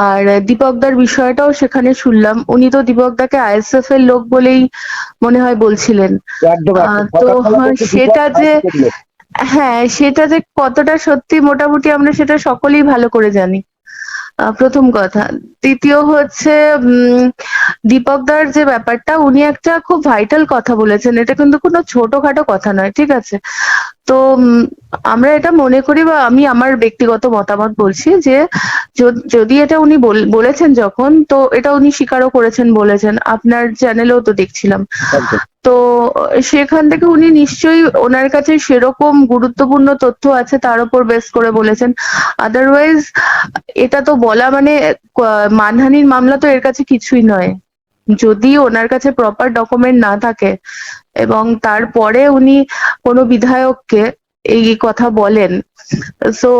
আর দীপকদার বিষয়টাও সেখানে শুনলাম। উনি তো দীপকদাকে আইএসএফ এর লোক বলেই মনে হয় বলছিলেন। তো বলতে সেটা যে- হ্যাঁ সেটা যে কতটা সত্যি মোটামুটি আমরা সেটা সকলেই ভালো করে জানি। প্রথম কথা। দ্বিতীয় হচ্ছে দীপকদার যে ব্যাপারটা, উনি একটা খুব ভাইটাল কথা বলেছেন। এটা কিন্তু কোনো ছোটখাটো কথা নয়, ঠিক আছে? তো আমরা এটা মনে করি বা আমি আমার ব্যক্তিগত মতামত বলছি যে, যদি এটা উনি বল- বলেছেন যখন, তো এটা উনি স্বীকারও করেছেন বলেছেন। আপনার চ্যানেলেও তো দেখছিলাম। তো সেখান থেকে উনি নিশ্চয়ই ওনার কাছে সেরকম গুরুত্বপূর্ণ তথ্য আছে, তার উপর বেস করে বলেছেন। আদারওয়াইজ এটা তো বলা মানে মানহানির মামলা তো এর কাছে কিছুই নয়। যদি ওনার কাছে প্রপার ডকুমেন্ট না থাকে, এবং তারপরে উনি কোনো বিধায়ককে এই কথা বলেন তো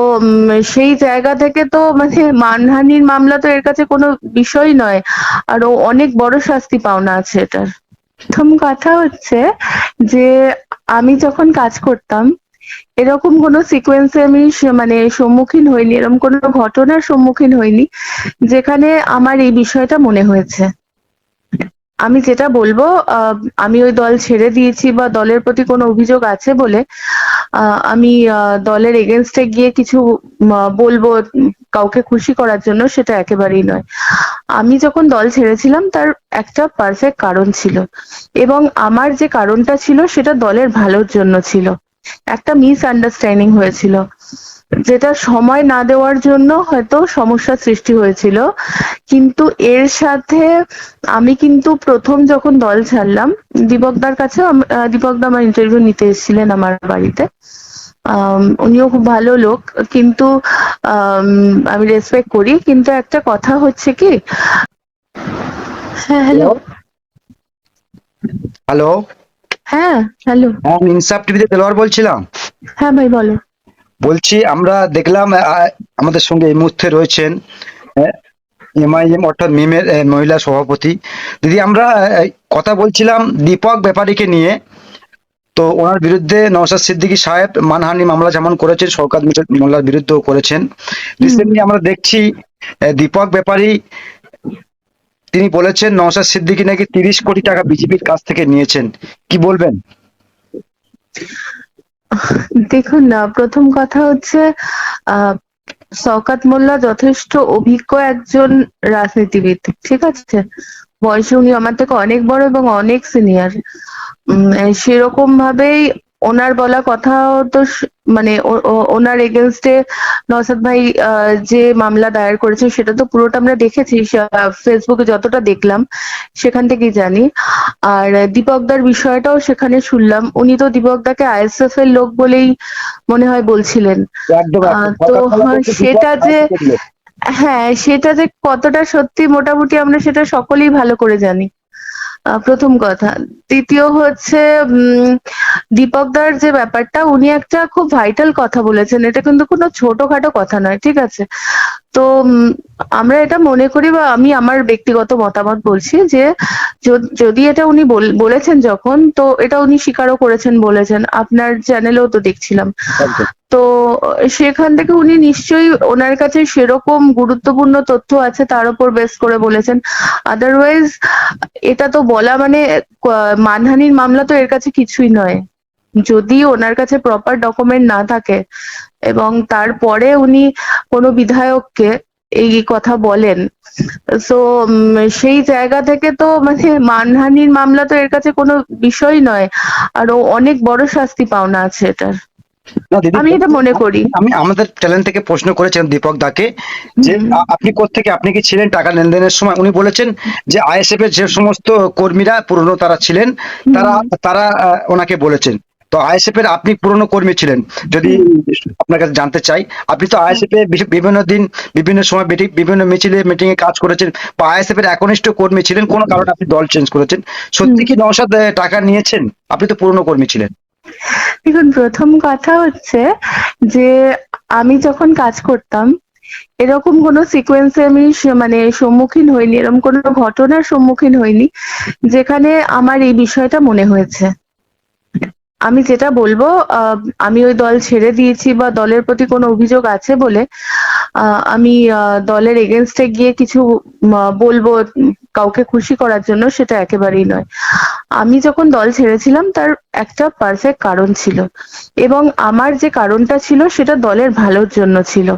সেই জায়গা থেকে তো মানে মানহানির মামলা তো এর কাছে কোনো বিষয় নয়। আর অনেক বড় শাস্তি পাওনা আছে এটার। প্রথম কথা হচ্ছে যে আমি যখন কাজ করতাম, এরকম কোনো সিকোয়েন্সে আমি মানে সম্মুখীন হইনি, এরকম কোনো ঘটনার সম্মুখীন হইনি, যেখানে আমার এই বিষয়টা মনে হয়েছে। আমি যেটা বলব আমি ওই দল ছেড়ে দিয়েছি বা দলের প্রতি কোনো অভিযোগ আছে বলে আমি দলের এগেনস্টে গিয়ে কিছু বলব কাউকে খুশি করার জন্য, সেটা একেবারেই নয়। আমি যখন দল ছেড়েছিলাম, তার একটা পারফেক্ট কারণ ছিল। এবং আমার যে কারণটা ছিল, সেটা দলের ভালোর জন্য ছিল। একটা মিস আন্ডারস্ট্যান্ডিং হয়েছিল। যেটা সময় না দেওয়ার জন্য হয়তো সমস্যার সৃষ্টি হয়েছিল। কিন্তু এর সাথে আমি কিন্তু প্রথম যখন দল ছাড়লাম, দীপকদার কাছে দীপকদা আমার ইন্টারভিউ নিতে এসেছিলেন আমার বাড়িতে। উনিও খুব ভালো লোক কিন্তু আম, রেসপেক্ট করি কিন্তু একটা কথা হচ্ছে কি? হ্যাঁ হ্যালো হ্যালো হ্যাঁ হ্যালো হ্যাঁ আমি ইনসাফ টিভিতে দেলোয়ার বলছিলাম। হ্যাঁ ভাই বলো। বলছি আমরা দেখলাম আমাদের সঙ্গে এই মুহূর্তে রয়েছেন এমআইএম অর্থাৎ মিমের মহিলা সভাপতি। দিদি আমরা কথা বলছিলাম দীপক ব্যাপারীকে নিয়ে। তো ওনার বিরুদ্ধে নওশাদ সিদ্দিকী সাহেব মানহানি মামলা যেমন করেছেন সরকার মোল্লার বিরুদ্ধেও করেছেন। রিসেন্টলি আমরা দেখছি দীপক ব্যাপারী তিনি বলেছেন নওশাদ সিদ্দিকী নাকি তিরিশ কোটি টাকা বিজেপির কাছ থেকে নিয়েছেন। কি বলবেন? দেখুন না প্রথম কথা হচ্ছে আহ শওকাত মোল্লা যথেষ্ট অভিজ্ঞ একজন রাজনীতিবিদ ঠিক আছে? বয়সে উনি আমার থেকে অনেক বড় এবং অনেক সিনিয়র সেরকম ভাবেই ওনার বলা কথা তো মানে ওনার এগেনস্টে নসাদ ভাই যে মামলা দায়ের করেছে সেটা তো পুরোটা আমরা দেখেছি ফেসবুকে যতটা দেখলাম সেখান থেকেই জানি আর দীপকদার বিষয়টাও সেখানে শুনলাম উনি তো দীপকদাকে আইএসএফ এর লোক বলেই মনে হয় বলছিলেন। তো দীপক সেটা যে-। হ্যাঁ সেটা যে কতটা সত্যি মোটামুটি আমরা সেটা সকলেই ভালো করে জানি। প্রথম কথা। দ্বিতীয় হচ্ছে দীপকদার যে ব্যাপারটা, উনি একটা খুব ভাইটাল কথা বলেছেন। এটা কিন্তু কোনো ছোটখাটো কথা নয়, ঠিক আছে? তো আমরা এটা মনে করি বা আমি আমার ব্যক্তিগত মতামত বলছি যে যদি এটা উনি বল- বলেছেন যখন তো এটা উনি স্বীকারও করেছেন বলেছেন। আপনার চ্যানেলেও তো দেখছিলাম। তো সেখান থেকে উনি নিশ্চয়ই ওনার কাছে সেরকম গুরুত্বপূর্ণ তথ্য আছে তার উপর বেস করে বলেছেন। আদারওয়াইজ এটা তো বলা মানে মানহানির মামলা তো এর কাছে কিছুই নয়। যদি ওনার কাছে প্রপার ডকুমেন্ট না থাকে এবং তারপরে উনি কোনো বিধায়ককে এই কথা বলেন তো সেই জায়গা থেকে তো মানে মানহানির মামলা তো এর কাছে কোনো বিষয় নয় আর অনেক বড় শাস্তি পাওনা আছে এটার। আমি এটা মনে করি। আমি আমাদের চ্যানেল থেকে প্রশ্ন করেছেন দীপক দাকে যে। আপনি কোত্থেকে আপনি কি ছিলেন টাকা লেনদেনের সময়? উনি বলেছেন যে আইএসএফ এর যে সমস্ত কর্মীরা পুরনো তারা ছিলেন তারা তারা ওনাকে বলেছেন। তো আইএসএফ এর আপনি পুরনো কর্মী ছিলেন। যদি আপনার কাছে জানতে চাই আপনি তো আইএসএফ এ বিভিন্ন দিন বিভিন্ন সময় বিভিন্ন মিছিলে মিটিং এ কাজ করেছেন বা আইএসএফ এর একনিষ্ঠ কর্মী ছিলেন কোনো কারণে আপনি দল চেঞ্জ করেছেন। সত্যি কি নওশাদ টাকা নিয়েছেন? আপনি তো পুরনো কর্মী ছিলেন। দেখুন প্রথম কথা হচ্ছে যে আমি যখন কাজ করতাম এরকম কোনো সিকোয়েন্সে আমি মানে সম্মুখীন হইনি এরকম কোনো ঘটনার সম্মুখীন হইনি যেখানে আমার এই বিষয়টা মনে হয়েছে। আমি যেটা বলব আমি ওই দল ছেড়ে দিয়েছি বা দলের প্রতি কোনো অভিযোগ আছে বলে আমি দলের এগেনস্টে গিয়ে কিছু বলব কাউকে খুশি করার জন্য সেটা একেবারেই নয়। আমি যখন দল ছেড়েছিলাম তার একটা পারফেক্ট কারণ ছিল এবং আমার যে কারণটা ছিল সেটা দলের ভালোর জন্য ছিল।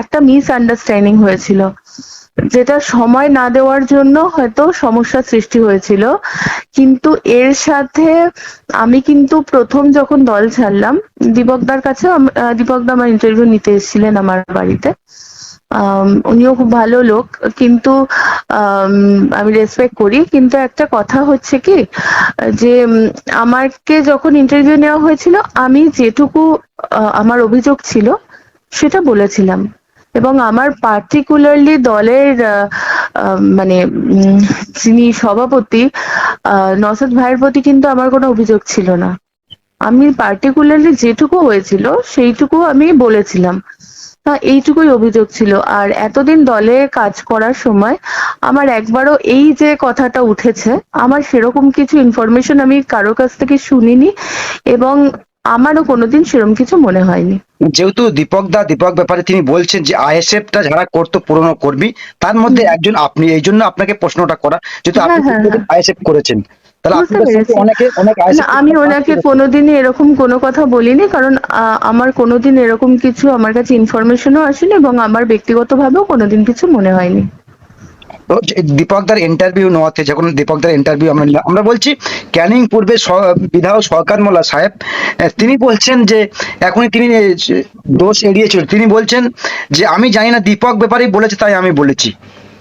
একটা মিস আন্ডারস্ট্যান্ডিং হয়েছিল। যেটা সময় না দেওয়ার জন্য হয়তো সমস্যার সৃষ্টি হয়েছিল। কিন্তু এর সাথে আমি কিন্তু প্রথম যখন দল ছাড়লাম দীপকদার কাছে দীপকদা আমার ইন্টারভিউ নিতে এসেছিলেন আমার বাড়িতে। উনিও খুব ভালো লোক। কিন্তু আম, রেসপেক্ট করি। কিন্তু একটা কথা হচ্ছে কি যে আমাকে যখন ইন্টারভিউ নেওয়া হয়েছিল আমি যেটুকু আমার অভিযোগ ছিল সেটা বলেছিলাম। এবং আমার পার্টিকুলারলি দলের মানে যিনি সভাপতি নসদ ভাইয়ের প্রতি কিন্তু আমার কোনো অভিযোগ ছিল না। আমি পার্টিকুলারলি যেটুকু হয়েছিল, সেইটুকু আমি বলেছিলাম। এইটুকুই অভিযোগ ছিল। আর এতদিন দলে কাজ করার সময় আমার একবারও এই যে কথাটা উঠেছে, আমার সেরকম কিছু ইনফরমেশন আমি কারও কাছ থেকে শুনিনি এবং আমারও কোনোদিন সেরকম কিছু মনে হয়নি। যেহেতু দীপক দা দীপক ব্যাপারে তিনি বলছেন যে আইএসএফ টা যারা করতো পুরনো কর্মী তার মধ্যে একজন আপনি এই জন্য আপনাকে প্রশ্নটা করা যেহেতু আপনি হ্যাঁ, হ্যাঁ, হ্যাঁ। আইএসএফ করেছেন। আমি ওনাকে। কোনোদিনই এরকম কোনো কথা বলিনি কারণ আমার কোনোদিন এরকম কিছু আমার কাছে ইনফরমেশনও আসেনি এবং আমার ব্যক্তিগতভাবেও কোনোদিন কিছু মনে হয়নি। তো দীপকদার ইন্টারভিউ নেওয়াতে যখন দীপকদার ইন্টারভিউ আমরা নিলাম। আমরা বলছি, ক্যানিং পূর্বে বিধায়ক সরকার মোল্লা সাহেব তিনি বলছেন যে, এখনই তিনি দোষ এড়িয়েছিল তিনি বলছেন যে, আমি জানি না, দীপক ব্যাপারেই বলেছে, তাই আমি বলেছি।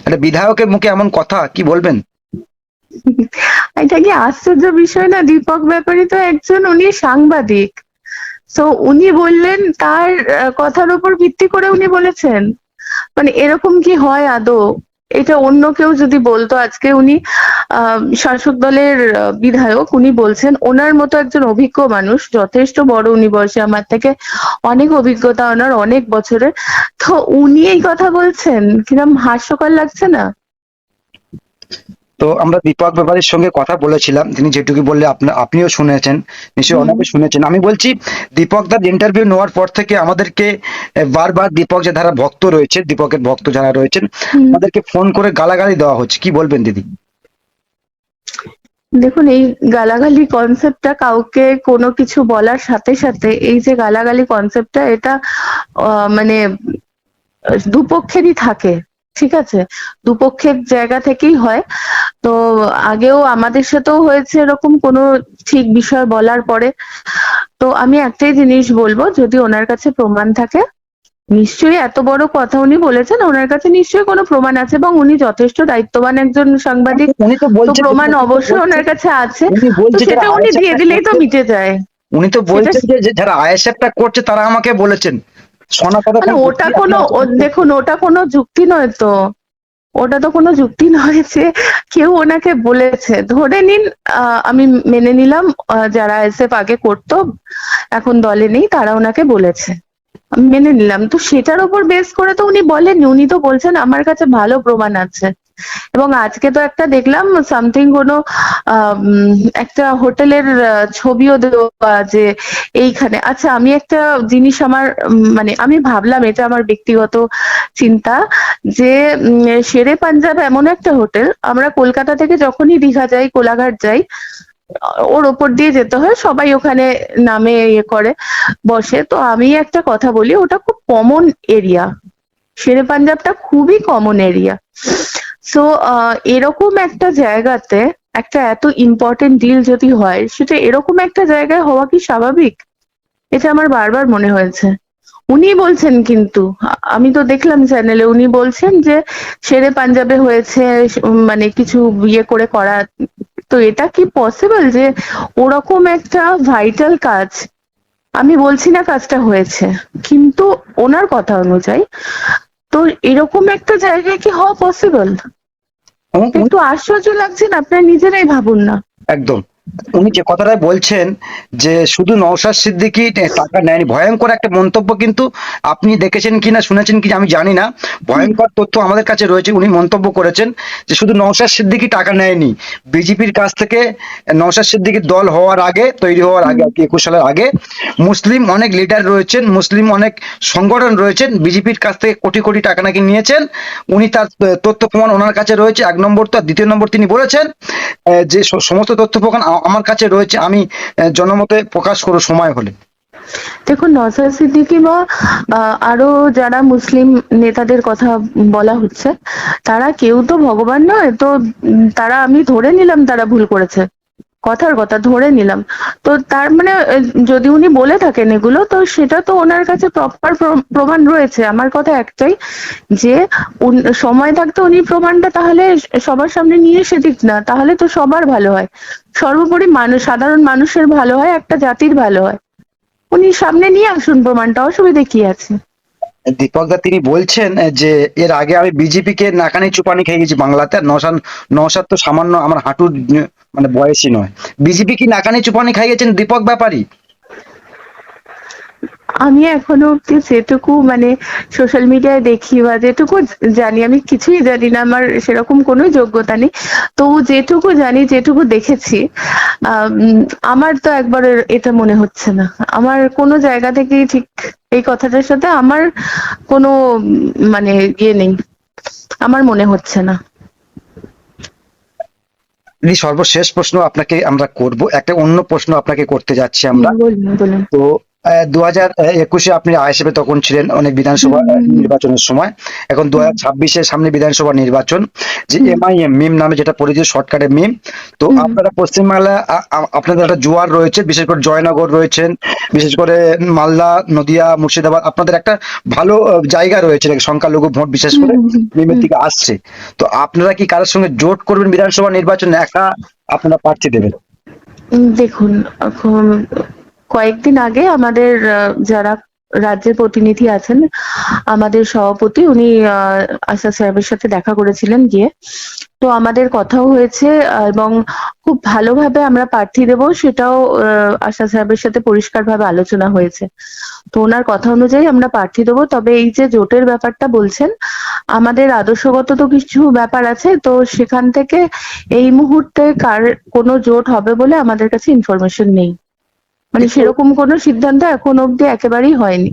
একটা বিধায়কের মুখে এমন কথা, কি বলবেন? এটা কি আশ্চর্য বিষয় না? দীপক ব্যাপারী তো একজন উনি সাংবাদিক। তো উনি বললেন, তার কথার উপর ভিত্তি করে উনি বলেছেন। মানে এরকম কি হয় আদৌ? এটা অন্য কেউ যদি বলতো, আজকে উনি শাসক দলের বিধায়ক, উনি বলছেন, ওনার মতো একজন অভিজ্ঞ মানুষ, যথেষ্ট বড় উনি বয়সে, আমার থেকে অনেক অভিজ্ঞতা ওনার অনেক বছরের। তো উনি এই কথা বলছেন? কিরম হাস্যকর লাগছে না? তো আমরা দীপক ব্যাপারীর সঙ্গে কথা বলেছিলাম। তিনি যেটুকু বললে আপনা- আপনিও শুনেছেন নিশ্চয়ই। অনেকে শুনেছেন। আমি বলছি দীপক দার ইন্টারভিউ নেওয়ার পর থেকে আমাদেরকে বারবার দীপক যে যারা ভক্ত রয়েছে দীপকের ভক্ত যারা রয়েছেন। আমাদেরকে ফোন করে গালাগালি দেওয়া হচ্ছে। কি বলবেন দিদি? দেখুন এই গালাগালি কনসেপ্টটা কাউকে কোনো কিছু বলার সাথে সাথে এই যে গালাগালি কনসেপ্টটা এটা মানে দুপক্ষেরই থাকে। ঠিক আছে? দুপক্ষের জায়গা থেকেই হয়। তো আগেও আমাদের সাথেও হয়েছে এরকম কোনো ঠিক বিষয় বলার পরে। তো আমি একটাই জিনিস বলব যদি ওনার কাছে প্রমাণ থাকে নিশ্চয়ই এত বড় কথা উনি বলেছেন ওনার কাছে নিশ্চয়ই কোনো প্রমাণ আছে এবং উনি যথেষ্ট দায়িত্ববান একজন সাংবাদিক। উনি তো প্রমাণ অবশ্যই ওনার কাছে আছে। সেটা উনি দিয়ে দিলেই তো মিটে যায়। উনি তো বলছেন যে যারা আইএসএফ টা করছে তারা আমাকে বলেছেন। ওটা কোনো দেখুন ওটা কোনো যুক্তি নয় তো। ওটা তো কোনো যুক্তি নয় যে কেউ ওনাকে বলেছে। ধরে নিন আহ, আমি মেনে নিলাম যারা এসএফ আগে করতো এখন দলে নেই তারা ওনাকে বলেছে। আমি মেনে নিলাম। তো সেটার উপর বেস করে তো উনি বলেন উনি তো বলছেন আমার কাছে ভালো প্রমাণ আছে। এবং আজকে তো একটা দেখলাম সামথিং কোনো একটা হোটেলের ছবিও দেওয়া যে এইখানে। আচ্ছা আমি একটা জিনিস আমার মানে আমি ভাবলাম, এটা আমার ব্যক্তিগত চিন্তা, যে শেরে পাঞ্জাব এমন একটা হোটেল, আমরা কলকাতা থেকে যখনই দীঘা যাই, কোলাঘাট যাই, ওর ওপর দিয়ে যেতে হয়, সবাই ওখানে নামে ইয়ে করে, বসে। তো আমি একটা কথা বলি, ওটা খুব কমন এরিয়া শেরে পাঞ্জাবটা খুবই কমন এরিয়া সো এরকম একটা জায়গাতে একটা এত ইম্পর্টেন্ট ডিল যদি হয়, সেটা এরকম একটা জায়গায় হওয়া কি স্বাভাবিক? এটা আমার বারবার মনে হয়েছে। উনি বলছেন কিন্তু, আমি তো দেখলাম চ্যানেলে উনি বলছেন যে, শেরে পাঞ্জাবে হয়েছে মানে কিছু ইয়ে করে করা। তো এটা কি পসিবল যে ওরকম একটা ভাইটাল কাজ? আমি বলছি না কাজটা হয়েছে, কিন্তু ওনার কথা অনুযায়ী তো এরকম একটা জায়গায় কি হওয়া পসিবল কিন্তু একটু আশ্চর্য লাগছে না আপনারা নিজেরাই ভাবুন না। একদম। উনি যে কথাটা বলছেন যে শুধু নওশাদ সিদ্দিকী টাকা নেয়নি, ভয়ঙ্কর একটা মন্তব্য কিন্তু আপনি দেখেছেন কিনা, শুনেছেন কি আমি জানি না। ভয়ঙ্কর তথ্য আমাদের কাছে রয়েছে, উনি মন্তব্য করেছেন যে শুধু নওশাদ সিদ্দিকী টাকা নেয়নি। বিজেপির কাছ থেকে নওশাদ সিদ্দিকীর দল হওয়ার আগে, তৈরি হওয়ার আগে, আর কি, একুশ সালের আগে, মুসলিম অনেক লিডার রয়েছেন, মুসলিম অনেক সংগঠন রয়েছেন, বিজেপির কাছ থেকে কোটি কোটি টাকা নাকি নিয়েছেন। উনি তার তথ্য প্রমাণ ওনার কাছে রয়েছে, এক নম্বর তো দ্বিতীয় নম্বর তিনি বলেছেন যে সমস্ত তথ্য প্রমাণ আমার কাছে রয়েছে, আমি জনমতে প্রকাশ করো সময় হলে। দেখুন নজর সিদ্দিকি বা আরও যারা মুসলিম নেতাদের কথা বলা হচ্ছে, তারা কেউ তো ভগবান নয়, তো তারা আমি ধরে নিলাম তারা ভুল করেছে। কথার কথা ধরে নিলাম। তো তার মানে যদি উনি বলে থাকেন এগুলো, তো সেটা তো ওনার কাছে প্রপার প্রমাণ রয়েছে। আমার কথা একটাই যে সময় থাকতে উনি প্রমাণটা তাহলে সবার সামনে নিয়ে এসে দিক না, তাহলে তো সবার ভালো হয়। সর্বোপরি মানুষ, সাধারণ মানুষের ভালো হয়, একটা জাতির ভালো হয়। উনি সামনে নিয়ে আসুন প্রমাণটা, অসুবিধে কি আছে? দীপক দা, তিনি বলছেন যে এর আগে আমি বিজেপি কে নাকানি চুপানি খেয়ে গেছি বাংলাতে নশান, নশার তো সামান্য আমার হাঁটুর মানে বয়সী নয়। বিজেপি কি নাকানি চুপানি খাই গেছেন দীপক ব্যাপারী? আমি এখনও অব্দি যেটুকু মানে সোশ্যাল মিডিয়ায় দেখি বা যেটুকু জানি আমি কিছুই জানি না আমার সেরকম কোনো যোগ্যতা নেই। তো যেটুকু জানি যেটুকু দেখেছি আম, আমার তো একবার এটা মনে হচ্ছে না। আমার কোনো জায়গা থেকেই ঠিক এই কথাটার সাথে আমার কোনো মানে ইয়ে নেই। আমার মনে হচ্ছে না। সর্বশেষ প্রশ্ন আপনাকে আমরা করব। একটা অন্য প্রশ্ন আপনাকে করতে যাচ্ছি আমরা। তো দু হাজার একুশে আপনি আইএসএফে তখন ছিলেন অনেক বিধানসভা নির্বাচনের সময়। এখন দু হাজার ছাব্বিশে সামনে বিধানসভা নির্বাচন যে। এমআইএম মিম নামে যেটা পরিচিত শর্টকাটে মিম তো আপনারা পশ্চিমবাংলা আপনাদের একটা জোয়ার রয়েছে বিশেষ করে জয়নগর রয়েছেন বিশেষ করে মালদা নদিয়া মুর্শিদাবাদ আপনাদের একটা ভালো জায়গা রয়েছে সংখ্যালঘু ভোট বিশেষ করে মিমের। দিকে আসছে। তো আপনারা কি কারোর সঙ্গে জোট করবেন বিধানসভা নির্বাচনে একা আপনারা প্রার্থী দেবেন? দেখুন এখন কয়েকদিন আগে আমাদের যারা রাজ্যের প্রতিনিধি আছেন, আমাদের সভাপতি, উনি আশা সাহেবের সাথে দেখা করেছিলেন গিয়ে। তো আমাদের কথাও হয়েছে এবং খুব ভালোভাবে আমরা প্রার্থী দেব, সেটাও আশা সাহেবের সাথে পরিষ্কারভাবে আলোচনা হয়েছে। তো ওনার কথা অনুযায়ী আমরা প্রার্থী দেবো, তবে এই যে জোটের ব্যাপারটা বলছেন, আমাদের আদর্শগত তো কিছু ব্যাপার আছে, তো সেখান থেকে এই মুহূর্তে কার কোনো জোট হবে বলে আমাদের কাছে ইনফরমেশন নেই। মানে সেরকম কোনো সিদ্ধান্ত এখন অব্দি একেবারেই হয়নি।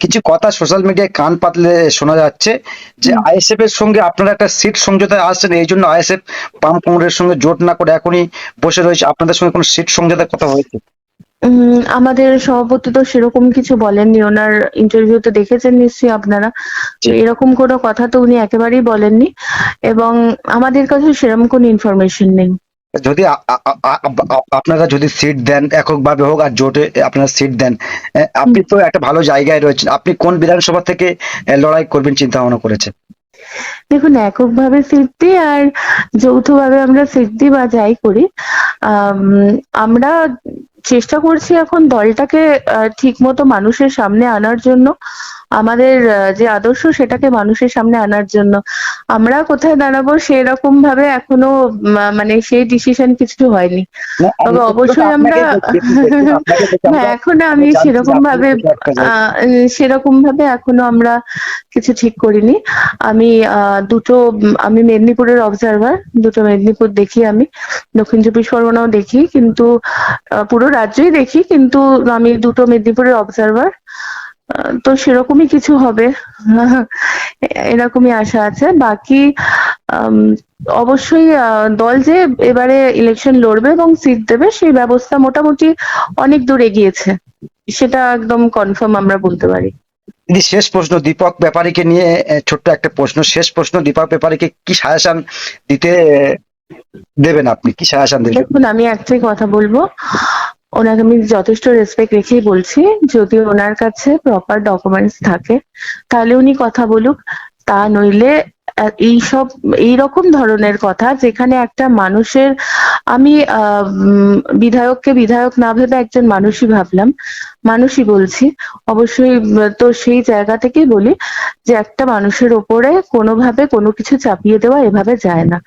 কিছু কথা সোশ্যাল মিডিয়ায় কান পাতলে শোনা যাচ্ছে যে। আইএসএফ এর সঙ্গে আপনারা একটা সিট সমঝোতায় আসছেন এই জন্য আইএসএফ বাম কংগ্রেসের সঙ্গে জোট না করে এখনই বসে রয়েছে। আপনাদের সঙ্গে কোনো সিট সমঝোতার কথা হয়েছে? আমাদের সভাপতি তো সেরকম কিছু বলেননি। ওনার ইন্টারভিউতে দেখেছেন নিশ্চয়ই আপনারা। তো এরকম কোনো কথা তো উনি একেবারেই বলেননি। এবং আমাদের কাছে সেরকম কোনো ইনফরমেশন নেই। যদি আপনারা যদি সিট দেন এককভাবে হোক আর জোটে আপনারা সিট দেন আপনি তো একটা ভালো জায়গায় রয়েছেন। আপনি কোন বিধানসভা থেকে লড়াই করবেন চিন্তা ভাবনা করেছেন? দেখুন এককভাবে সিদ্ধি আর যৌথভাবে আমরা সিদ্ধি বা যাই করি আম, আমরা চেষ্টা করছি এখন দলটাকে ঠিক মতো মানুষের সামনে আনার জন্য। আমাদের যে আদর্শ সেটাকে মানুষের সামনে আনার জন্য। আমরা কোথায় দাঁড়াবো সেরকম ভাবে এখনও মানে সেই ডিসিশন কিছু হয়নি। তবে অবশ্যই আমরা হ্যাঁ এখনও আমি সেরকম ভাবে সেরকম ভাবে এখনও আমরা কিছু ঠিক করিনি। আমি আহ, দুটো আমি মেদিনীপুরের অবজারভার দুটো মেদিনীপুর দেখি আমি। দক্ষিণ চব্বিশ পরগনাও দেখি কিন্তু পুরো রাজ্যই দেখি কিন্তু আমি দুটো মেদিনীপুরের অবজারভার তো সেরকমই কিছু হবে। এরকমই আশা আছে। বাকি অবশ্যই দল যে এবারে ইলেকশন লড়বে এবং সিট দেবে সেই ব্যবস্থা মোটামুটি অনেক দূর এগিয়েছে। সেটা একদম কনফার্ম আমরা বলতে পারি। শেষ প্রশ্ন দীপক ব্যাপারীকে নিয়ে ছোট্ট একটা প্রশ্ন। শেষ প্রশ্ন দীপক ব্যাপারীকে কি সাজেশন দিতে দেবেন আপনি? কি সাজেশন দেবেন? দেখুন আমি একটাই কথা বলব। ওনাকে আমি যথেষ্ট রেসপেক্ট রেখেই বলছি। যদি ওনার কাছে প্রপার ডকুমেন্টস থাকে, তাহলে উনি কথা বলুক। তা নইলে এইসব এইরকম ধরনের কথা যেখানে একটা মানুষের, আমি বিধায়ককে বিধায়ক না ভেবে একজন মানুষই ভাবলাম, মানুষই বলছি। অবশ্যই, তো সেই জায়গা থেকেই বলি যে একটা মানুষের ওপরে কোনোভাবে কোনো কিছু চাপিয়ে দেওয়া এভাবে যায় না।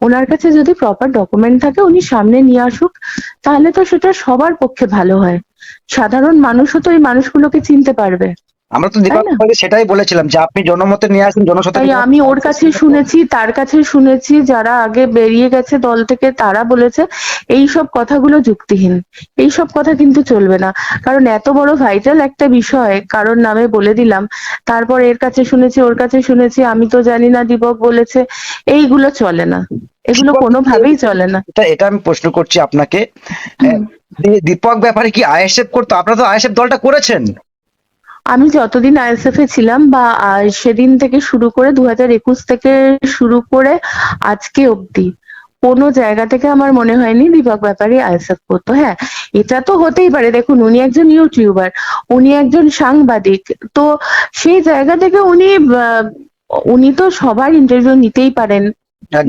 ওনার কাছে যদি প্রপার ডকুমেন্ট থাকে, উনি সামনে নিয়ে আসুক, তাহলে তো সেটা সবার পক্ষে ভালো হয়। সাধারণ মানুষও তো এই মানুষগুলোকে চিনতে পারবে। আমরা তো দীপক সেটাই বলেছিলাম যে আপনি জনমতে নিয়ে আসুন জনসাধারণ তাই আমি ওর কাছে শুনেছি তার কাছে শুনেছি যারা আগে বেরিয়ে গেছে দল থেকে তারা বলেছে এই সব কথাগুলো যুক্তিহীন। এই সব কথা কিন্তু চলবে না। কারণ এত বড় ভাইটাল একটা বিষয় কারণ নামে বলে দিলাম তারপর এর কাছে শুনেছি ওর কাছে শুনেছি আমি তো জানি না দীপক বলেছে এইগুলো চলে না। এগুলো কোনোভাবেই চলে না। এটা এটা আমি প্রশ্ন করছি আপনাকে। দীপক ব্যাপারে কি আইএসএফ করতো? আপনারা তো আইএসএফ দলটা করেছেন। আমি যতদিন আইএসএফ এ ছিলাম বা সেদিন থেকে শুরু করে দু হাজার একুশ থেকে শুরু করে আজকে অবধি, কোনো জায়গা থেকে আমার মনে হয়নি দীপক ব্যাপারী আইএসএফ করতো হ্যাঁ এটা তো হতেই পারে দেখুন, উনি একজন ইউটিউবার, উনি একজন সাংবাদিক, তো সেই জায়গা থেকে উনি উনি তো সবার ইন্টারভিউ নিতেই পারেন।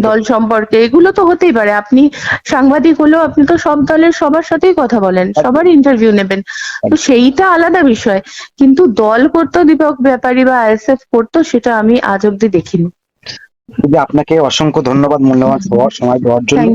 দল সম্পর্কে এগুলো তো হতেই পারে। আপনি সাংবাদিক হলেও আপনি তো সব দলের সবার সাথেই কথা বলেন সবার ইন্টারভিউ নেবেন। তো সেইটা আলাদা বিষয়। কিন্তু দল করতো দীপক ব্যাপারী বা আইএসএফ করতো সেটা আমি আজ অব্দি দেখিনি। আপনাকে অসংখ্য ধন্যবাদ মূল্যবান সময় দেওয়ার জন্য।